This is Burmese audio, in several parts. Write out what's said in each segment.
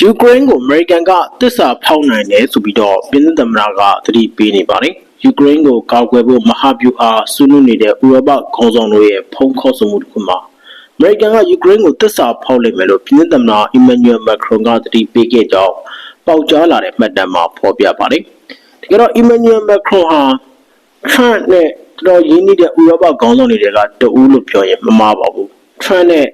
ယူကရိန်းကိုအမေရိကန်ကတစ္ဆာဖောက်နိုင်တယ်ဆိုပြီးတော့ပြည်သူ့သမ္မတကသတိပေးနေပါတယ်။ယူကရိန်းကိုကာကွယ်ဖို့မဟာဗျူဟာဆွေးနွေးနေတဲ့ဥရောပခေါင်းဆောင်တို့ရဲ့ဖုံးခေါ်ဆိုမှုတစ်ခုမှာအမေရိကန်ကယူကရိန်းကိုတစ္ဆာဖောက်လိမ့်မယ်လို့ပြည်သူ့သမ္မတအီမန်နျူယ်မက်ခရွန်ကသတိပေးခဲ့ကြောင်းပေါက်ကြားလာတဲ့မှတ်တမ်းမှာဖော်ပြပါတယ်။တကယ်တော့အီမန်နျူယ်မက်ခရွန်ဟာထရန့်နဲ့တော်တော်ရင်းနှီးတဲ့ဥရောပခေါင်းဆောင်တွေကတအူးလို့ပြောရင်မမှားပါဘူး။ထရန့်နဲ့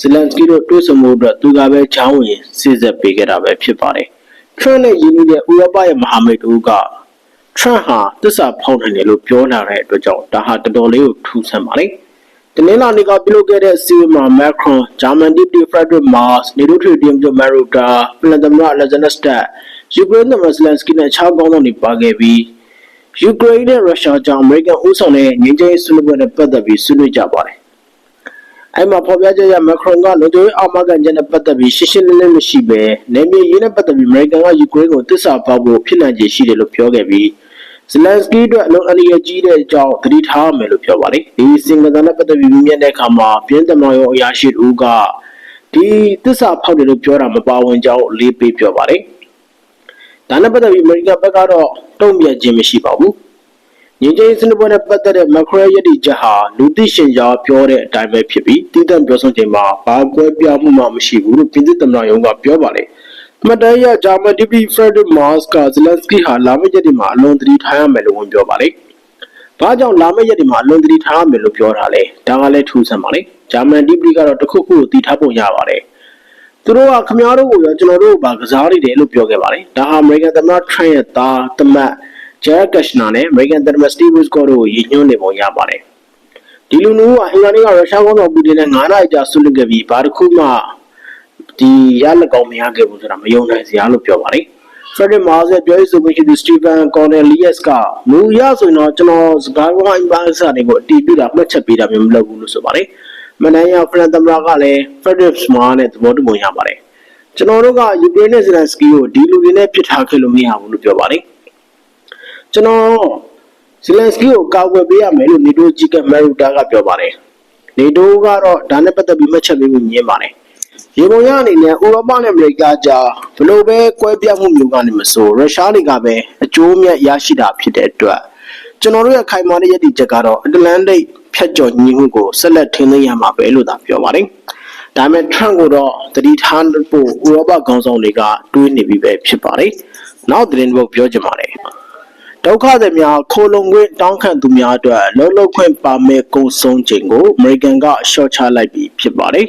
ဇလန်စကီတို့တွေ့ဆုံမှုအတွက်သူကပဲချောင်းဝင်စီစစ်ပေးခဲ့တာပဲဖြစ်ပါတယ်။ Trump နဲ့ယင်းနေတဲ့ဥရောပရဲ့မဟာမိတ်တို့က Trump ဟာတစ္ဆာဖောက်နိုင်တယ်လို့ပြောလာတဲ့အတွက်ကြောင့်ဒါဟာတော်တော်လေးကိုထူးဆန်းပါလေ။တနင်္လာနေ့ကပြုလုပ်ခဲ့တဲ့စီဝမှာ Macron, German Deputy Friedrich Merz, NATO Treaty ချုပ် Maruta, ဖလန်သမ္မတ Alexander Stubb, ယူကရိန်းသမ္မတ Zelensky နဲ့ခြားကောင်းဆောင်တွေပါခဲ့ပြီးယူကရိန်းနဲ့ရုရှားကြောင့်အမေရိကန်ဦးဆောင်တဲ့ငြိမ်းချမ်းရေးဆွေးနွေးပွဲနဲ့ပတ်သက်ပြီးဆွေးနွေးကြပါတယ်။ အဲ့မှာဖော်ပြချက်ရမက်ခရွန်ကလုံခြုံရေးအာမခံချက်နဲ့ပတ်သက်ပြီးရှင်းရှင်းလင်းလင်းမရှိဘဲနေမြေရေးနဲ့ပတ်သက်ပြီးအမေရိကန်ကယူကရိန်းကိုတစ္ဆာပေါက်ဖို့ဖြစ်နိုင်ခြေရှိတယ်လို့ပြောခဲ့ပြီးဇလန်စကီအတွက်အလုံးအလျက်ကြီးတဲ့အကြောင်းသတိထားရမယ်လို့ပြောပါတယ်။ဒီစင်ကာပူနဲ့ပတ်သက်ပြီးမြင်တဲ့အခါမှာပြင်းသမရောအရာရှိတူကဒီတစ္ဆာဖောက်တယ်လို့ပြောတာမပါဝင်ကြောင်းလေးပေးပြောပါတယ်။ဒါနဲ့ပတ်သက်ပြီးအမေရိကန်ဘက်ကတော့တုံ့ပြန်ခြင်းမရှိပါဘူး။ ငင်းချင်းစနစ်ပွဲနဲ့ပတ်သက်တဲ့မက်ခရယက်တီချက်ဟာလူသိရှင်ကြားပြောတဲ့အတိုင်းပဲဖြစ်ပြီးတည်တံ့ပြောဆိုချိန်မှာဘာကွဲပြားမှုမှမရှိဘူးလို့ပြည်သူ့သမ္မတရုံးကပြောပါလေ။မတရဂျာမန်ဒီပီဖရက်ဒရစ်မာ့စ်ကဇလန်စကီဟာလာမယ့်ရက်ဒီမှာအလွန်သတိထားရမယ်လို့ဝန်ပြောပါလေ။ဘာကြောင့်လာမယ့်ရက်ဒီမှာအလွန်သတိထားရမယ်လို့ပြောတာလဲ။ဒါကလည်းထူးဆန်းပါလေ။ဂျာမန်ဒီပီကတော့တစ်ခုခုကိုတည်ထားပုံရပါတယ်။သူတို့ကခမားတို့ကိုရောကျွန်တော်တို့ကိုပါကစားနေတယ်လို့ပြောခဲ့ပါတယ်။ဒါဟာအမေရိကန်သမ္မတထရန့်ရဲ့သားသမတ် ဂျာကက်ရှနာနဲ့အမေရိကန်သမ္မတစတီဗ်ဝစ်ကော့တို့ကိုရည်ညွှန်းနေပုံရပါတယ်။ဒီလူမျိုးကအင်္ဂါနေ့ကရုရှားကောင်ဆောင်ပူတင်နဲ့9နာရီကြာဆွေးနွေးခဲ့ပြီးဘာတစ်ခုမှဒီရလက်ကောင်မရခဲ့ဘူးဆိုတာမယုံနိုင်စရာလို့ပြောပါတယ်။ Frederick Mars ရဲ့ပြောရေးဆိုခွင့်ရှိသူ Stephen Cornelius ကမူရဆိုရင်တော့ကျွန်တော်စကားကောင်းအပါအစားတွေကိုအတီးပြတာမှတ်ချက်ပေးတာမျိုးမလုပ်ဘူးလို့ဆိုပါတယ်။မနက်ရဖရန်သမရာကလည်း Frederick Mars နဲ့သဘောတူပုံရပါတယ်။ကျွန်တော်တို့ကယူကရိန်းနဲ့ဇလန်စကီကိုဒီလူတွေနဲ့ပြစ်ထားခဲ့လို့မရဘူးလို့ပြောပါတယ်။ ကျွန်တော်ဇလန်စကီကိုကာကွယ်ပေးရမယ်လို့နေတိုးကြီးကမရူတာကပြောပါတယ်။နေတိုးကတော့ဒါနဲ့ပတ်သက်ပြီးမှတ်ချက်ပေးဖို့ညင်းပါတယ်။ရေပုံရအနေနဲ့ဥရောပနဲ့အမေရိကကြားဘလို့ပဲကွဲပြားမှုမျိုးကနေမဆိုရုရှားတွေကပဲအကျိုးမြတ်ရရှိတာဖြစ်တဲ့အတွက်ကျွန်တော်တို့ရဲ့ခိုင်မာတဲ့ရည်တည်ချက်ကတော့အတ္တလန်တိတ်ဖြတ်ကျော်ညီမှုကိုဆက်လက်ထိန်းသိမ်းရမှာပဲလို့သာပြောပါတယ်။ဒါပေမဲ့ Trump ကိုတော့တတိထားဖို့ဥရောပခေါင်းဆောင်တွေကတွေးနေပြီပဲဖြစ်ပါတယ်။နောက်သတင်းပုတ်ပြောချင်ပါတယ်။ ဒုက္ခသည်များခိုလုံခွင့်တောင်းခံသူများအတွက်လုံလောက်ခွင့်ပါမယ်ကုန်ဆုံးချိန်ကိုအမေရိကန်ကရှော့ချလိုက်ပြီးဖြစ်ပါတယ်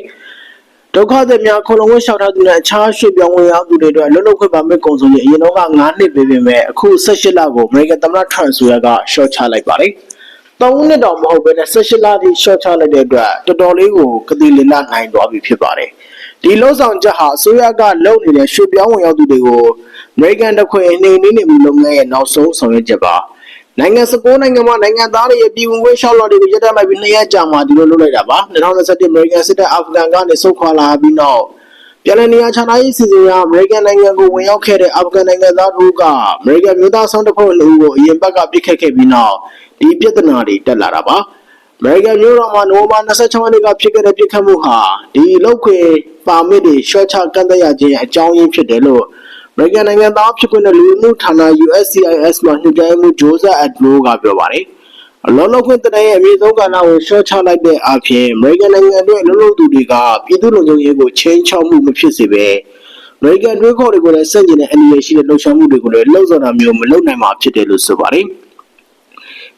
။ဒုက္ခသည်များခိုလုံခွင့်လျှောက်ထားသူနဲ့အခြားရွှေ့ပြောင်းဝင်ရောက်သူတွေအတွက်လုံလောက်ခွင့်ပါမယ်ကုန်ဆုံးချိန်အရင်တော့က9နှစ်ပဲပြင်မဲ့အခု18လကိုအမေရိကန်သမ္မတထရန့်ဆိုရကရှော့ချလိုက်ပါတယ်။သုံးနှစ်တော့မဟုတ်ဘဲနဲ့18လထိရှော့ချလိုက်တဲ့အတွက်တော်တော်လေးကိုကတိလင်နာနိုင်သွားပြီဖြစ်ပါတယ်။ဒီလုံဆောင်ချက်ဟာအစိုးရကလုပ်နေတဲ့ရွှေ့ပြောင်းဝင်ရောက်သူတွေကိုအ မေရိကန်တခွင်နေနေနေမှုလုပ်ငန်းရဲ့နောက်ဆုံးဆောင်ရွက်ချက်ပါ။နိုင်ငံ19နိုင်ငံမှာနိုင်ငံသားတွေရဲ့ပြည်ဝင်ခွင့်ရှောက်လော်တွေကိုရပ်တန့်လိုက်ပြီးနှစ်ရက်ကြာမှဒီလိုလုပ်လိုက်တာပါ2021အမေရိကန်စစ်တပ်အာဖဂန်ကနေဆုတ်ခွာလာပြီးနောက်ပြည်내နေရာခြားနာရေးစီစဉ်ရာအမေရိကန်နိုင်ငံကိုဝင်ရောက်ခဲ့တဲ့အာဖဂန်နိုင်ငံသားတို့ကအမေရိကန်မျိုးသားဆောင်တပ်ဖွဲ့လူကိုအရင်ဘက်ကပြစ်ခတ်ခဲ့ပြီးနောက်ဒီပြဿနာတွေတက်လာတာပါအမေရိကန်မျိုးတော်မှာနိုဝင်ဘာ26ရက်နေ့ကဖြစ်ခဲ့တဲ့ပြစ်ခတ်မှုဟာဒီလောက်ခွေပါမစ်တွေရှော့ချကန့်သက်ရခြင်းအကြောင်းရင်းဖြစ်တယ်လို့ အမေရိကန်နိုင်ငံသားဖြစ်ခွင့်တဲ့လူမှုဌာန USCIS မှာညွှန်ကြားမှုဂျိုးဇက်အဒလိုကပြောပါတယ်အလောလောခွင့်တနရဲ့အမြင့်ဆုံးကဏ္ဍကိုရှော့ချလိုက်တဲ့အပြင်အမေရိကန်နိုင်ငံအတွက်လုံလုံသူတွေကပြည်သူ့လုံခြုံရေးကိုချင်းချောက်မှုမဖြစ်စေပဲအမေရိကန်တွေးခေါ်တွေကိုလည်းစန့်ကျင်တဲ့အနည်းရှိတဲ့လှုပ်ရှားမှုတွေကိုလည်းလှုပ်ဆောင်တာမျိုးမလုပ်နိုင်မှာဖြစ်တယ်လို့ဆိုပါတယ်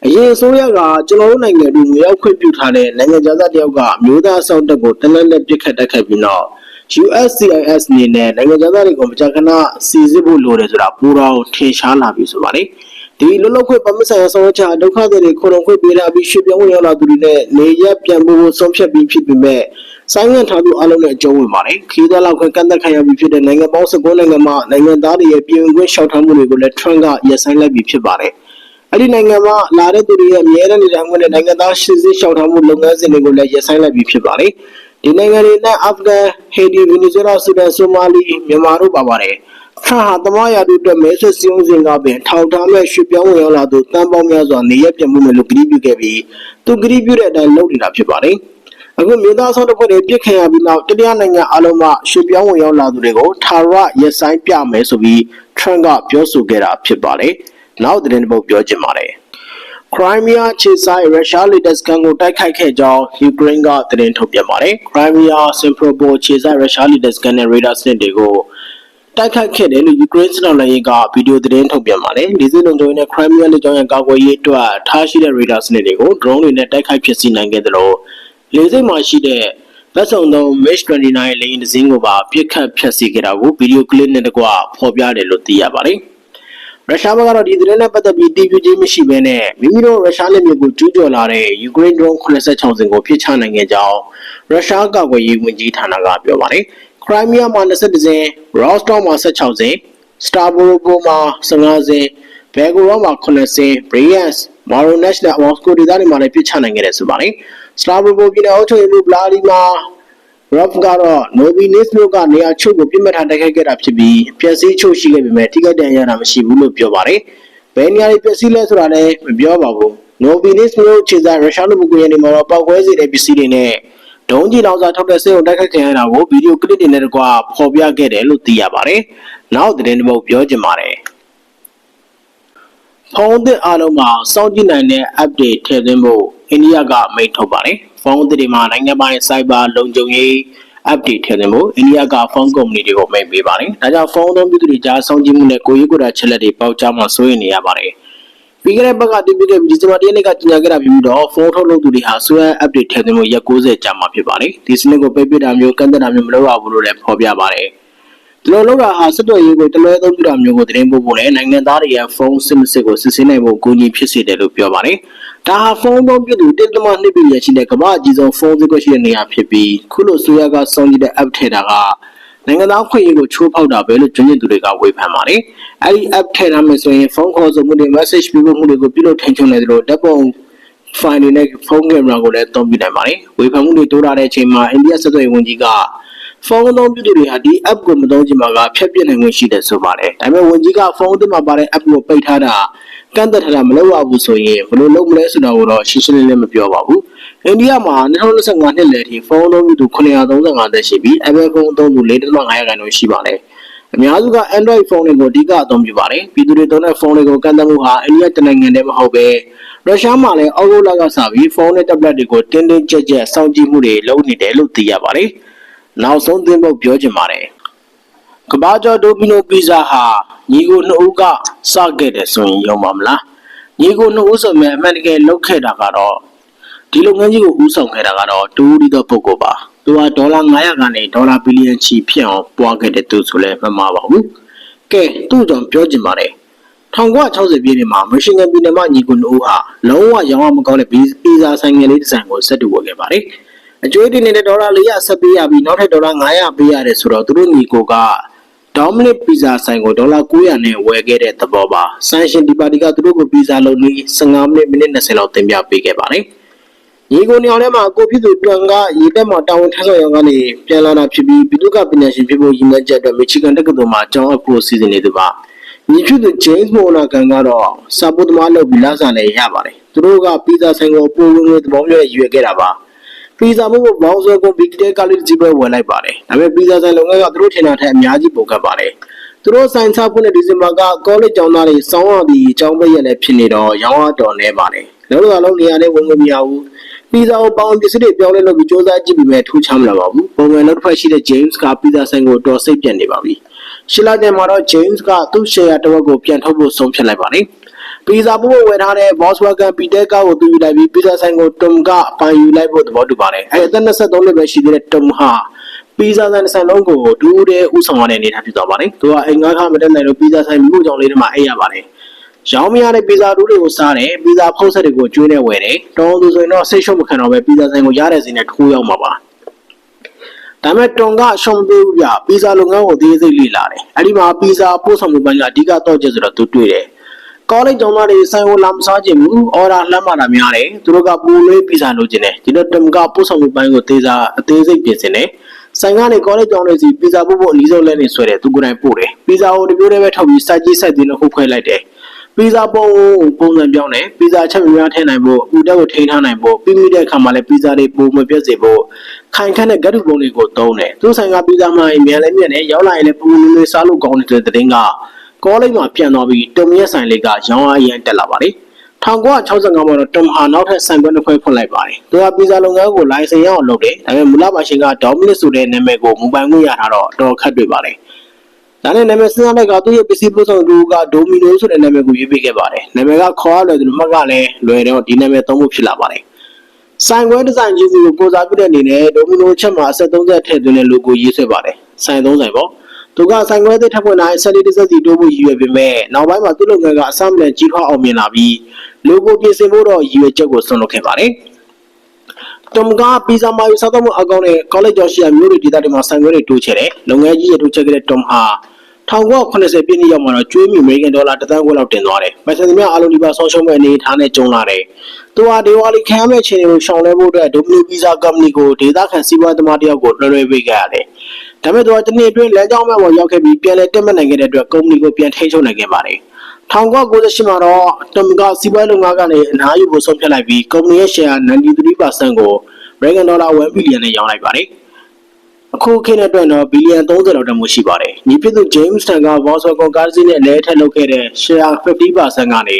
အရင်အစိုးရကကျွန်တော်တို့နိုင်ငံတို့ငွေရောက်ခွင့်ပြုထားတဲ့နိုင်ငံသားတယောက်ကအမျိုးသားအစောင့်တပ်ကိုတနက်လက်ပစ်ခတ်တိုက်ခိုက်ပြီးနောက် USCIS အနေနဲ့နိုင်ငံသားတွေကိုမကြာခဏစီစစ်ဖို့လိုတယ်ဆိုတာပူတော်ထင်ရှားလာပြီဆိုပါလေဒီလွတ်လပ်ခွင့်ပမဆိုင်ရာဆောင်ရွက်ချက်ဒုက္ခသည်တွေခုံခွင့်ပေးလာပြီးရွှေ့ပြောင်းဝင်ရောက်လာသူတွေနဲ့နေရပြန်ဖို့ဆုံးဖြတ်ပြီးဖြစ်ပေမဲ့ဆိုင်းငံ့ထားသူအလုံးနဲ့အကျုံးဝင်ပါတယ်ခီးသားလောက်ခွင့်ကန့်သက်ခံရပြီးဖြစ်တဲ့နိုင်ငံပေါင်း19နိုင်ငံမှာနိုင်ငံသားတွေရဲ့ပြည်ဝင်ခွင့်ရှောက်ထားမှုတွေကိုလည်း Trump ကရပ်ဆိုင်းလိုက်ပြီးဖြစ်ပါတယ်အဲ့ဒီနိုင်ငံမှာလာတဲ့သူတွေရဲ့အမြဲတမ်းနေထိုင်ခွင့်နဲ့နိုင်ငံသားရှင်းစစ်ရှောက်ထားမှုလုပ်ငန်းစဉ်တွေကိုလည်းရပ်ဆိုင်းလိုက်ပြီးဖြစ်ပါတယ် ဒီနိုင်ငံတွေနဲ့အာဖဂန်ဟေဒီဗီနီဇွဲလားဆူဒန်ဆိုမာလီမြန်မာတို့ပါပါတယ်ခါဟာတမရတို့အတွက်မဲဆွစီယုံစင်ကပင်ထောက်ထားမဲ့ရွှေပြောင်းဝင်ရောက်လာသူတန်ပေါင်းများစွာနေရပြမှုမယ်လို့ဂရုပြုခဲ့ပြီးသူဂရုပြုတဲ့အတိုင်းလုပ်နေတာဖြစ်ပါတယ်အခုမြို့သားဆောင်တစ်ဖွဲ့တွေပြစ်ခတ်ရပြီးနောက်တတိယနိုင်ငံအလုံးမှရွှေပြောင်းဝင်ရောက်လာသူတွေကိုထာဝရရက်ဆိုင်ပြမယ်ဆိုပြီး Trump ကပြောဆိုခဲ့တာဖြစ်ပါတယ်။နောက်သတင်းတစ်ပုဒ်ပြောချင်ပါတယ်။ Crimea ခြေဆိုင်ရုရှားလေတပ်စခန်းကိုတိုက်ခိုက်ခဲ့ကြောင်းယူကရိန်းကသတင်းထုတ်ပြန်ပါတယ်။ Crimea Simferopol ခြေဆိုင်ရုရှားလေတပ်စခန်းနဲ့ radar စနစ်တွေကိုတိုက်ခိုက်ခဲ့တယ်လို့ယူကရိန်းစစ်တပ်လည်းကဗီဒီယိုသတင်းထုတ်ပြန်ပါတယ်။ဒီစစ်လုံခြုံရေးနဲ့ Crimea လေကြောင်းရန်ကာကွယ်ရေးအတွက်ထားရှိတဲ့ radar စနစ်တွေကို drone တွေနဲ့တိုက်ခိုက်ဖြစ်စီနိုင်ခဲ့တယ်လို့လေဆိပ်မှာရှိတဲ့ဗတ်စုံသုံး Mesh 29လေယာဉ်တစ်စင်းကိုပါပြစ်ခတ်ဖျက်ဆီးခဲ့တာကိုဗီဒီယိုကလစ်နဲ့တကွဖော်ပြတယ်လို့သိရပါတယ်။ ရုရှားဘက်ကတော့ဒီသတင်းနဲ့ပတ်သက်ပြီးတည်ပြုခြင်းမရှိဘဲနဲ့မိမိတို့ရုရှားလက်မျိုးကိုကျူးကျော်လာတဲ့ယူကရိန်း drone 86စင်ကိုပြစ်ချနိုင်ခဲ့ကြောင်းရုရှားကာကွယ်ရေးဝန်ကြီးဌာနကပြောပါတယ်။ Crimea မှာ22စင် Rostov မှာ16စင် Stavropol မှာ15စင် Belgorod မှာ9စင် Bryansk Voronezh နဲ့ Moscow ဒေသတွေမှာလည်းပြစ်ချနိုင်ခဲ့တယ်ဆိုပါတယ်။ Stavropol ပြည်နယ်အုပ်ချုပ်ရေးမှူး Vladimir Rov ကတော့ Novinets မြို့ကနေရာချုပ်ကိုပြစ်မှတ်ထားတိုက်ခိုက်ခဲ့တာဖြစ်ပြီးပျက်စီးချုပ်ရှိခဲ့ပေမဲ့ထိခိုက်ဒဏ်ရာရတာမရှိဘူးလို့ပြောပါတယ်။ဘယ်နေရာတွေပျက်စီးလဲဆိုတာလည်းမပြောပါဘူး။ Novinets မြို့ခြေဆိုင်ရုရှားလူမှုကွန်ရက်တွေမှာတော့ပောက်ကွဲစေတဲ့ပစ္စည်းတွေနဲ့ဒုံးကျည်လောင်စာထုတ်တဲ့စေုံတိုက်ခိုက်ခံရတာကိုဗီဒီယိုကလစ်တွေနဲ့တကွဖော်ပြခဲ့တယ်လို့သိရပါတယ်။နောက်သတင်းတစ်ပုဒ်ပြောချင်ပါတယ်။ဖုန်းသစ်အားလုံးမှာစောင့်ကြည့်နိုင်တဲ့ update ထည့်သွင်းဖို့အိန္ဒိယကမိန့်ထုတ်ပါတယ်။ ဖုန်းသစ်တွေမှာနိုင်ငံပိုင် cyber လုံခြုံရေး update ထည့်သွင်းဖို့အိန္ဒိယကဖုန်းကုမ္ပဏီတွေကိုမိန့်ပေးပါတယ်။ဒါကြောင့်ဖုန်းအသုံးပြုသူတွေကြားစောင့်ကြည့်မှုနဲ့ကိုယ်ရေးကိုယ်တာချက်လက်တွေပေါက်ကြားမှစိုးရိမ်နေရပါတယ်။ပြီးခဲ့တဲ့ဘက်ကတည်ပြီးခဲ့ပြီးဒီဇင်ဘာ၁ရက်နေ့ကကြေညာခဲ့တာဖြစ်ပြီးတော့ဖုန်းထုတ်လုပ်သူတွေဟာ software update ထည့်သွင်းဖို့ရက်60ကြာမှဖြစ်ပါတယ်။ဒီစနစ်ကိုပိတ်ပစ်တာမျိုးကန့်သတ်တာမျိုးမလုပ်ရဘူးလို့လည်းဖော်ပြပါတယ်။ဒီလိုလုပ်တာဟာစစ်တော်ရေးကိုတလွဲသုံးပြတာမျိုးကိုသတင်းပို့ဖို့နဲ့နိုင်ငံသားတွေရဲ့ဖုန်းစစ်မစစ်ကိုစစ်ဆေးနိုင်ဖို့ကူညီဖြစ်စေတယ်လို့ပြောပါတယ်။ ဒါဟာဖုန်းသုံးပြသူတစ်သမနှစ်ပြည့်ရရှိတဲ့ကမ္ဘာအကြီးဆုံးဖုန်းစစ်ကွက်ရှိတဲ့နေရာဖြစ်ပြီးခုလိုဆိုရကစောင့်ကြည့်တဲ့ app ထည့်တာကနိုင်ငံသားခွင့်ရေးကိုချိုးဖောက်တာပဲလို့ကျွမ်းကျင်သူတွေကဝေဖန်ပါတယ်။အဲဒီ app ထည့်ထားမယ်ဆိုရင်ဖုန်းခေါ်ဆိုမှုတွေ message ပေးဖို့မှုတွေကိုပြုလုပ်ထိန်းချုပ်နေတယ်လို့ဓာတ်ပုံဖိုင်တွေနဲ့ဖုန်းကင်မရာကိုလည်းသုံးပြနိုင်ပါတယ်။ဝေဖန်မှုတွေတိုးလာတဲ့အချိန်မှာအိန္ဒိယစစ်သွေးဝန်ကြီးကဖုန်းအသုံးပြုသူတွေဟာဒီ app ကိုမသုံးချင်ပါကဖျက်ပစ်နိုင်ခွင့်ရှိတယ်ဆိုပါတယ်။ဒါပေမဲ့ဝန်ကြီးကဖုန်းအသစ်မှာပါတဲ့ app ကိုပိတ်ထားတာ ကန့်သက်ထားတာမလုပ်ရဘူးဆိုရင်ဘယ်လိုလုပ်မလဲဆိုတာကိုတော့ရှင်းရှင်းလင်းလင်းမပြောပါဘူး။အိန္ဒိယမှာ2025နှစ်လယ်ထိဖုန်းအသုံးပြုသူ935သက်ရှိပြီး Apple ဖုန်းအသုံးပြု4.5ရာခိုင်နှုန်းရှိပါတယ်။အများစုက Android ဖုန်းတွေကိုအဓိကအသုံးပြုပါတယ်။ပြည်သူတွေသုံးတဲ့ဖုန်းတွေကိုကန့်သတ်မှုဟာအိန္ဒိယတနိုင်ငံတည်းမဟုတ်ပဲရုရှားမှာလည်းအောက်တိုဘာလကစပြီးဖုန်းနဲ့ tablet တွေကိုတင်းတင်းကြပ်ကြပ်စောင့်ကြည့်မှုတွေလုပ်နေတယ်လို့သိရပါတယ်။နောက်ဆုံးသင်းပုတ်ပြောချင်ပါတယ်။ ကဘာကျော်ဒိုမီနိုပီဇာဟာညီကိုနှစ်ဦးကစခဲ့တယ်ဆိုရင်ယုံပါမလား။ညီကိုနှစ်ဦးဆိုမဲ့အမှန်တကယ်လုပ်ခဲ့တာကတော့ဒီလုပ်ငန်းကြီးကိုဦးဆောင်ခဲ့တာကတော့တူရီသောပုဂ္ဂိုလ်ပါ။သူဟာဒေါ်လာ900ကနေဒေါ်လာဘီလီယံချီဖြစ်အောင်ပွားခဲ့တဲ့သူဆိုလည်းမမှားပါဘူး။ကဲသူ့ကြောင့်ပြောချင်ပါတယ်။1960ပြည့်နှစ်မှာမရှင်ဂန်ပြည်နယ်မှာညီကိုနိုးဟာလုံးဝရောင်းရမကောင်းတဲ့ပီဇာဆိုင်ငယ်လေးဒီဇိုင်းကိုစက်တူဝယ်ခဲ့ပါတယ်။အကျွေးတင်နေတဲ့ဒေါ်လာ400ဆက်ပေးရပြီးနောက်ထပ်ဒေါ်လာ900ပေးရတယ်ဆိုတော့သူတို့ညီကိုက ဒေါမနစ်ပီဇာဆိုင်ကိုဒေါ်လာ900နဲ့ဝယ်ခဲ့တဲ့သဘောပါ။ဆန်ရှင်ဒီပါတီကသူတို့ကိုပီဇာလုပ်ပြီး15မိနစ်မိနစ်20လောက်တင်ပြပေးခဲ့ပါတယ်။ညီကိုနေအောင်ထဲမှာကိုဖြစ်သူတွန်ကရေတက်မှာတာဝန်ထမ်းဆောင်ရအောင်ကနေပြန်လာတာဖြစ်ပြီးပြည်သူ့ကပညာရှင်ဖြစ်ဖို့ရည်မှန်းချက်အတွက်မီချီဂန်တက္ကသိုလ်မှာကျောင်းအပ်ဖို့စီစဉ်နေသူပါ။ညီဖြစ်သူ James Monaghan ကတော့စာပုတ်သမားလုပ်ပြီးလစာလည်းရပါတယ်။သူတို့ကပီဇာဆိုင်ကိုပိုဝင်ဝင်သဘောမျိုးနဲ့ရွေခဲ့တာပါ။ ပီဇာမို့ဘောင်းဆွဲကိုဘီကတဲကလေးကြီးပဲဝယ်လိုက်ပါတယ်။ဒါပေမဲ့ပီဇာဆိုင်လုပ်ငန်းကသူတို့ထင်တာထက်အများကြီးပိုကပ်ပါတယ်။သူတို့ဆိုင်ချဖွင့်တဲ့ဒီဇင်ဘာကကောလိပ်ကျောင်းသားတွေစောင်းရပြီးကျောင်းပိတ်ရက်လည်းဖြစ်နေတော့ရောင်းရတော်နေပါတယ်။လောလောဆယ်လုံးနေရာနဲ့ဝင်ဝင်မရဘူး။ပီဇာကိုပေါင်းပစ္စည်းတွေပြောင်းလဲလုပ်ပြီးစ조사ကြည့်ပြီးမဲ့ထူးခြားမလာပါဘူး။ပုံမှန်နောက်တစ်ဖက်ရှိတဲ့ James ကပီဇာဆိုင်ကိုတော်စိတ်ပြတ်နေပါပြီ။ရှီလာတင်မှာတော့ James ကသူ့ share တစ်ဝက်ကိုပြန်ထုတ်ဖို့ဆုံးဖြတ်လိုက်ပါတယ်။ ပီဇာပို့ဝယ်ထားတဲ့ Volkswagen Beetle ကားကိုသူယူလိုက်ပြီးပီဇာဆိုင်ကို Tom ကပိုင်ယူလိုက်ဖို့သဘောတူပါတယ်။အဲအသက်23နှစ်ပဲရှိသေးတဲ့ Tom ဟာပီဇာဆိုင်ဆိုင်လုံးကိုဒူးတဲ့ဥဆောင်ရတဲ့အနေထားဖြစ်သွားပါတယ်။သူကအိမ်ငါးခါမတက်နိုင်လို့ပီဇာဆိုင်မြို့ကြောင်လေးထဲမှာအိပ်ရပါတယ်။ရောင်းမရတဲ့ပီဇာဒူးတွေကိုစားတယ်ပီဇာဖုံးဆက်တွေကိုကျွေးနေဝယ်တယ်တောင်းသူဆိုရင်တော့ဆိတ်ရှုပ်မခံတော့ပဲပီဇာဆိုင်ကိုရတဲ့စီနဲ့ထိုးရောက်မှာပါဒါပေမဲ့တွန်ကရှုံသေးဘူးပြပီဇာလုပ်ငန်းကိုသေးစိတ်လေ့လာတယ်အဲ့ဒီမှာပီဇာပို့ဆောင်မှုပိုင်းကအဓိကတော့ကျဆိုတော့သူတွေ့တယ် ကောလိပ်ကျောင်းသားတွေဆိုင်ကိုလာမစားချင်ဘူးအော်ဒါလှမ်းမာတာများတယ်သူတို့ကပူလေးပီဇာလိုချင်တယ်ဒီတော့တမ်ကပို့ဆောင်မှုပိုင်းကိုသေးစားအသေးစိတ်ပြင်ဆင်တယ်ဆိုင်ကနေကောလိပ်ကျောင်းတွေစီပီဇာပို့ဖို့အနည်းဆုံးလဲနေဆွဲတယ်သူကိုယ်တိုင်ပို့တယ်ပီဇာကိုတပြိုးတည်းပဲထောက်ပြီးစိုက်ကြီးစိုက်သေးနှစ်ခုခွဲလိုက်တယ်ပီဇာပုံပုံစံပြောင်းတယ်ပီဇာချက်များများထည့်နိုင်ဖို့အူတက်ကိုထိန်းထားနိုင်ဖို့ပြီးမိတဲ့အခါမှာလည်းပီဇာတွေပုံမပြတ်စေဖို့ခိုင်ခန့်တဲ့ဂတ်ထုပုံတွေကိုသုံးတယ်သူဆိုင်ကပီဇာမှရင်မြန်လည်းမြန်တယ်ရောက်လာရင်လည်းပူနူနူစားလို့ကောင်းတဲ့တဲ့တင်းက ကောလိပ်မှာပြန်သွားပြီးတုံရက်ဆိုင်လေးကရောင်းအားအရင်တက်လာပါတယ်1965မှာတော့တမ်ဟာနောက်ထပ်ဆိုင်ပွဲတစ်ဖွဲ့ဖွင့်လိုက်ပါတယ်။သူကပီဇာလုပ်ငန်းကိုလိုင်စင်ရအောင်လုပ်တယ်။ဒါပေမဲ့မူလပါရှင်ကဒေါမနစ်ဆိုတဲ့နာမည်ကိုမူပိုင်ခွင့်ရထားတော့တော်ခက်တွေ့ပါတယ်။ဒါနဲ့နာမည်စဉ်းစားလိုက်ကသူ့ရဲ့ပစ္စည်းပို့ဆောင်သူကဒိုမီနိုဆိုတဲ့နာမည်ကိုရွေးပေးခဲ့ပါတယ်။နာမည်ကခေါ်ရလွယ်တယ်မှတ်ကလည်းလွယ်တော့ဒီနာမည်သုံးဖို့ဖြစ်လာပါတယ်။ဆိုင်ခွဲဒီဇိုင်းကြီးစီကိုကိုစားပြုတဲ့အနေနဲ့ဒိုမီနိုချက်မှာအဆက်30ထည့်သွင်းတဲ့ logo ရေးဆွဲပါတယ်။ဆိုင်သုံးဆိုင်ပေါ့။ သူကဆိုင်ခွဲသစ်ထပ်ဖွင့်တိုင်းဆက်လေးတစ်ဆက်စီတိုးဖို့ရည်ရွယ်ပေမဲ့နောက်ပိုင်းမှာသူ့လုပ်ငန်းကအဆမ်းမလန်ကြီးထွားအောင်မြင်လာပြီး logo ပြင်ဆင်ဖို့တော့ရည်ရွယ်ချက်ကိုဆွံ့လွတ်ခဲ့ပါတယ်။တမ်ကပီဇာမာယူစားတော့မှုအကောင့်နဲ့ college ကျော်ရှိရာမျိုးတွေဒေသတွေမှာဆိုင်ခွဲတွေတိုးချဲ့တယ်။လုပ်ငန်းကြီးရတိုးချဲ့ခဲ့တဲ့တမ်ဟာ1980ပြည့်နှစ်ရောက်မှာတော့ကျွေးမြူအမေရိကန်ဒေါ်လာတစ်သန်းခွဲလောက်တင်သွားတယ်။ပိုင်ဆိုင်သမျှအလုံးဒီပါဆုံးရှုံးမဲ့အနေအထားနဲ့ကြုံလာတယ်။သူဟာဒေဝါလီခံရမယ့်အခြေအနေကိုရှောင်လွှဲဖို့အတွက်ဒိုမီနိုပီဇာကုမ္ပဏီကိုဒေသခံစီးပွားသမားတယောက်ကိုလွှဲလွှဲပေးခဲ့ရတယ်။ ဒါပေမဲ့သူကတစ်နှစ်အတွင်းလမ်းကြောင်းမဲ့ပေါ်ရောက်ခဲ့ပြီးပြန်လည်တက်မှတ်နိုင်ခဲ့တဲ့အတွက်ကုမ္ပဏီကိုပြန်ထိန်းချုပ်နိုင်ခဲ့ပါတယ်။1998မှာတော့တမ်ကစီးပွားလုပ်ငန်းကနေအနားယူဖို့ဆုံးဖြတ်လိုက်ပြီးကုမ္ပဏီရဲ့ share 93%ကို American Dollar 1 billion နဲ့ရောင်းလိုက်ပါတယ်။အခုခေတ်နဲ့အတွက်တော့ဘီလီယံ30လောက်တန်မှုရှိပါတယ်။ညီဖြစ်သူ James Tan က Volkswagen ကားစီးနဲ့လဲထက်လုပ်ခဲ့တဲ့ share 50%ကနေ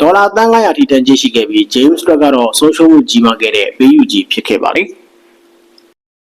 ဒေါ်လာ300ထိတန်ကြီးရှိခဲ့ပြီး James Truck ကတော့ဆုံးရှုံးမှုကြီးမားခဲ့တဲ့ဘေးယူကြီးဖြစ်ခဲ့ပါတယ်။